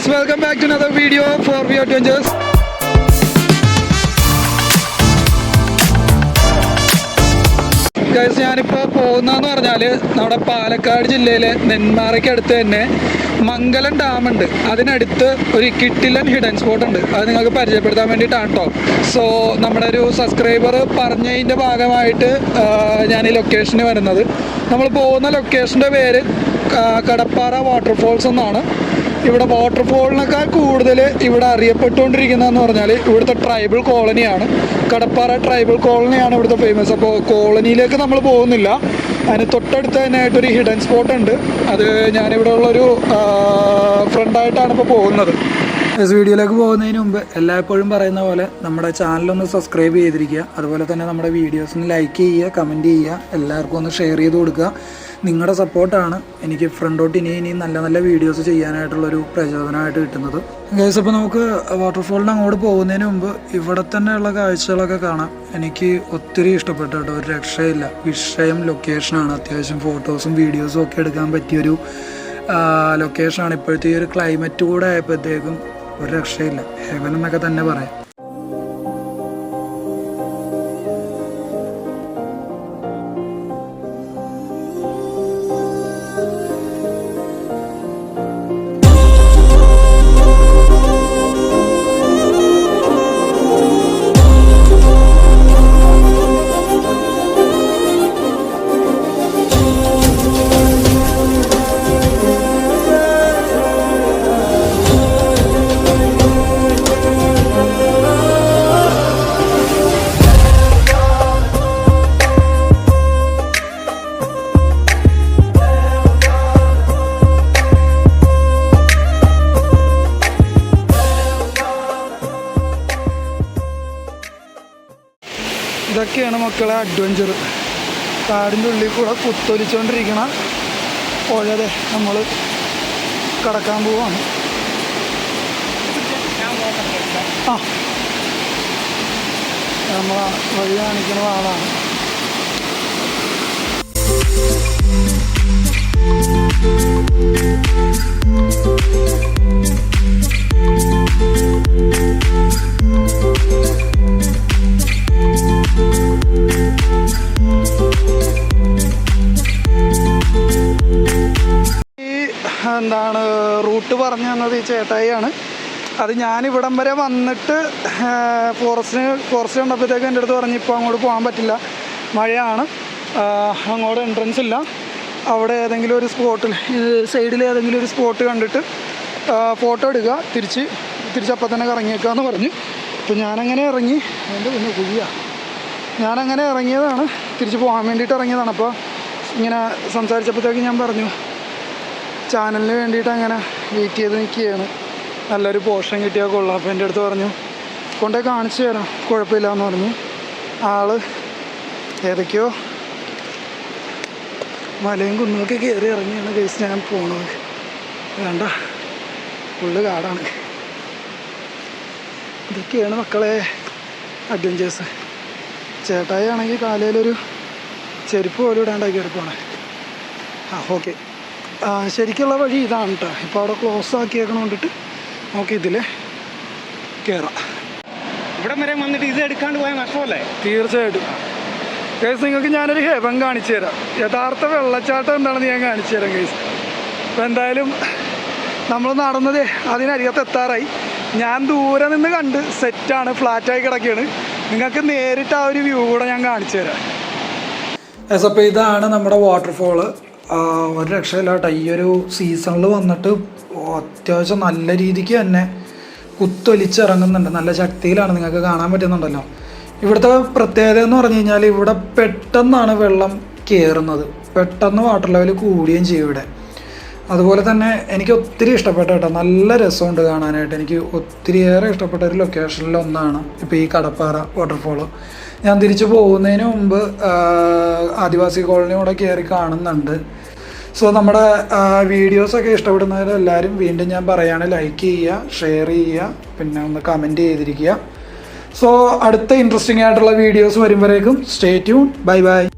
Guys welcome back to another video four V adventures guys ഞാനിപ്പോൾ പോകുന്നതെന്ന് പറഞ്ഞാൽ നമ്മുടെ പാലക്കാട് ജില്ലയിലെ നെന്മാറയ്ക്ക് അടുത്ത് തന്നെ മംഗലം ഡാമുണ്ട് അതിനടുത്ത് ഒരു കിട്ടിലൻ ഹിഡൻ സ്പോട്ട് ഉണ്ട്. അത് നിങ്ങൾക്ക് പരിചയപ്പെടുത്താൻ വേണ്ടിയിട്ടാണ് കേട്ടോ സോ നമ്മുടെ ഒരു സബ്സ്ക്രൈബർ പറഞ്ഞതിന്റെ ഭാഗമായിട്ട് ഞാൻ ഈ ലൊക്കേഷന് വരുന്നത്. നമ്മൾ പോകുന്ന ലൊക്കേഷന്റെ പേര് കടപ്പാറ വാട്ടർഫോൾസ് എന്നാണ്. ഇവിടെ വാട്ടർഫോളിനേക്കാൾ കൂടുതൽ ഇവിടെ അറിയപ്പെട്ടുകൊണ്ടിരിക്കുന്നതെന്ന് പറഞ്ഞാൽ ഇവിടുത്തെ ട്രൈബൽ കോളനിയാണ് കടപ്പാറ ട്രൈബൽ കോളനിയാണ് ഇവിടുത്തെ ഫേമസ് അപ്പോൾ കോളനിയിലേക്ക് നമ്മൾ പോകുന്നില്ല. അതിന് തൊട്ടടുത്ത് തന്നെ ആയിട്ടൊരു ഹിഡൻ സ്പോട്ട് ഉണ്ട്. അത് ഞാനിവിടെ ഉള്ളൊരു ഫ്രണ്ടായിട്ടാണ് ഇപ്പോൾ പോകുന്നത്. വീഡിയോയിലേക്ക് പോകുന്നതിന് മുമ്പ് എല്ലായ്പ്പോഴും പറയുന്ന പോലെ നമ്മുടെ ചാനലൊന്ന് സബ്സ്ക്രൈബ് ചെയ്തിരിക്കുക. അതുപോലെ തന്നെ നമ്മുടെ വീഡിയോസിന് ലൈക്ക് ചെയ്യുക കമന്റ് ചെയ്യുക. എല്ലാവർക്കും ഒന്ന് ഷെയർ ചെയ്ത് കൊടുക്കുക. നിങ്ങളുടെ സപ്പോർട്ടാണ് എനിക്ക് ഫ്രണ്ടോട്ട് ഇനി ഇനി നല്ല നല്ല വീഡിയോസ് ചെയ്യാനായിട്ടുള്ളൊരു പ്രചോദനമായിട്ട് കിട്ടുന്നത്. ഗൈസ് അപ്പോൾ നമുക്ക് വാട്ടർഫോളിന് അങ്ങോട്ട് പോകുന്നതിന് മുമ്പ് ഇവിടെ തന്നെയുള്ള കാഴ്ചകളൊക്കെ കാണാം. എനിക്ക് ഒത്തിരി ഇഷ്ടപ്പെട്ടു കേട്ടോ. ഒരു രക്ഷയില്ല. വിഷയം ലൊക്കേഷനാണ് അത്യാവശ്യം ഫോട്ടോസും വീഡിയോസും ഒക്കെ എടുക്കാൻ പറ്റിയൊരു ലൊക്കേഷനാണ് ഇപ്പോഴത്തെ ഈ ഒരു ക്ലൈമറ്റ് കൂടെ ആയപ്പോഴത്തേക്കും ഒരു രക്ഷയില്ല. ഹെവൻ എന്നൊക്കെ തന്നെ പറയാം. ഇതൊക്കെയാണ് മക്കളെ അഡ്വഞ്ചർ കാടിന്റെ ഉള്ളിൽ കൂടെ കുത്തൊലിച്ചുകൊണ്ടിരിക്കണ പുഴതെ നമ്മൾ കടക്കാൻ പോവാണ്. ആ. നമ്മൾ വഴി കാണിക്കുന്ന ആളാണ്. എന്താണ് റൂട്ട് പറഞ്ഞു തന്നത് ഈ ചേട്ടായിയാണ്. അത് ഇവിടം വരെ വന്നിട്ട് ഫോറസ്റ്റിന് ഫോറസ്റ്റ് കണ്ടപ്പോഴത്തേക്ക് എന്റെ അടുത്ത് പറഞ്ഞു ഇപ്പോൾ അങ്ങോട്ട് പോകാൻ പറ്റില്ല. മഴയാണ്. അങ്ങോട്ട് എൻട്രൻസ് ഇല്ല. അവിടെ ഏതെങ്കിലും ഒരു സ്പോട്ടിൽ സൈഡിൽ ഏതെങ്കിലും ഒരു സ്പോട്ട് കണ്ടിട്ട് ഫോട്ടോ എടുക്കുക. തിരിച്ച് തിരിച്ചപ്പം തന്നെ കറങ്ങിയേക്കാന്ന് പറഞ്ഞു. അപ്പോൾ ഞാനങ്ങനെ ഇറങ്ങി. എന്റെ പിന്നെ കുഴിയ. ഞാനങ്ങനെ ഇറങ്ങിയതാണ്. തിരിച്ച് പോകാൻ വേണ്ടിയിട്ട് ഇറങ്ങിയതാണ്. അപ്പോൾ ഇങ്ങനെ സംസാരിച്ചപ്പോഴത്തേക്ക് ഞാൻ പറഞ്ഞു ചാനലിന് വേണ്ടിയിട്ട് അങ്ങനെ വെയിറ്റ് ചെയ്ത് നിൽക്കുകയാണ്. നല്ലൊരു പോർഷൻ കിട്ടിയാൽ കൊള്ളാം. അപ്പോൾ എന്റെ അടുത്ത് പറഞ്ഞു കൊണ്ടേ കാണിച്ചു തരാം കുഴപ്പമില്ല എന്ന് പറഞ്ഞു. ആൾ ഏതൊക്കെയോ മലയും കുന്നൊക്കെ കയറി ഇറങ്ങിയാണ് കേസ് ഞാൻ പോണത്. വേണ്ട ഫുള്ള് കാടാണ്. ഇതൊക്കെയാണ് മക്കളെ അഡ്വഞ്ചേഴ്സ് ചേട്ടായി ആണെങ്കിൽ കാലയിലൊരു ചെരുപ്പ് പോലും ഇടാണ്ടാക്കി എടുക്കുവാണ്. ആ ഓക്കെ ശരിക്കുള്ള വഴി ഇതാണ് കേട്ടോ ഇപ്പോൾ അവിടെ ക്ലോസ് ആക്കിയേക്കണം കൊണ്ടിട്ട് നമുക്ക് ഇതിൽ കയറാം ഇവിടെ വരെ വന്നിട്ട് ഇത് എടുക്കാണ്ട് പോയാൽ നഷ്ടമല്ലേ? തീർച്ചയായിട്ടും. കേസ് നിങ്ങൾക്ക് ഞാനൊരു ഹെവൻ കാണിച്ചു തരാം. യഥാർത്ഥ വെള്ളച്ചാട്ടം എന്താണെന്ന് ഞാൻ കാണിച്ചു തരാം കേസ് അപ്പോൾ എന്തായാലും നമ്മൾ നടന്നത് അതിനരികത്ത് എത്താറായി. ഞാൻ ദൂരെ നിന്ന് കണ്ട് സെറ്റാണ് ഫ്ലാറ്റായി കിടക്കുകയാണ് നിങ്ങൾക്ക് നേരിട്ട് ആ ഒരു വ്യൂ കൂടെ ഞാൻ കാണിച്ചു തരാം. എസ് അപ്പോൾ ഇതാണ് നമ്മുടെ വാട്ടർഫോൾ ഒരു രക്ഷയില്ല കേട്ടോ ഈ ഒരു സീസണിൽ വന്നിട്ട് അത്യാവശ്യം നല്ല രീതിക്ക് തന്നെ കുത്തൊലിച്ചിറങ്ങുന്നുണ്ട്. നല്ല ശക്തിയിലാണ് നിങ്ങൾക്ക് കാണാൻ പറ്റുന്നുണ്ടല്ലോ. ഇവിടുത്തെ പ്രത്യേകത എന്ന് പറഞ്ഞു കഴിഞ്ഞാൽ ഇവിടെ പെട്ടെന്നാണ് വെള്ളം കയറുന്നത് പെട്ടെന്ന് വാട്ടർ ലെവൽ കൂടുകയും ചെയ്യും ഇവിടെ. അതുപോലെ തന്നെ എനിക്ക് ഒത്തിരി ഇഷ്ടപ്പെട്ട കേട്ടോ നല്ല രസമുണ്ട് കാണാനായിട്ട്. എനിക്ക് ഒത്തിരിയേറെ ഇഷ്ടപ്പെട്ട ഒരു ലൊക്കേഷനിൽ ഒന്നാണ് ഇപ്പോൾ ഈ കടപ്പാറ വാട്ടർഫോൾ ഞാൻ തിരിച്ചു പോകുന്നതിന് മുമ്പ് ആദിവാസി കോളനിയോടെ കയറി കാണുന്നുണ്ട്. സോ നമ്മുടെ വീഡിയോസൊക്കെ ഇഷ്ടപ്പെടുന്നവരെല്ലാവരും വീണ്ടും ഞാൻ പറയുകയാണ് ലൈക്ക് ചെയ്യുക ഷെയർ ചെയ്യുക പിന്നെ ഒന്ന് കമന്റ് ചെയ്തിരിക്കുക. സോ അടുത്ത ഇൻട്രസ്റ്റിംഗ് ആയിട്ടുള്ള വീഡിയോസ് വരുമ്പോഴേക്കും സ്റ്റേ ട്യൂൺ ബൈ ബൈ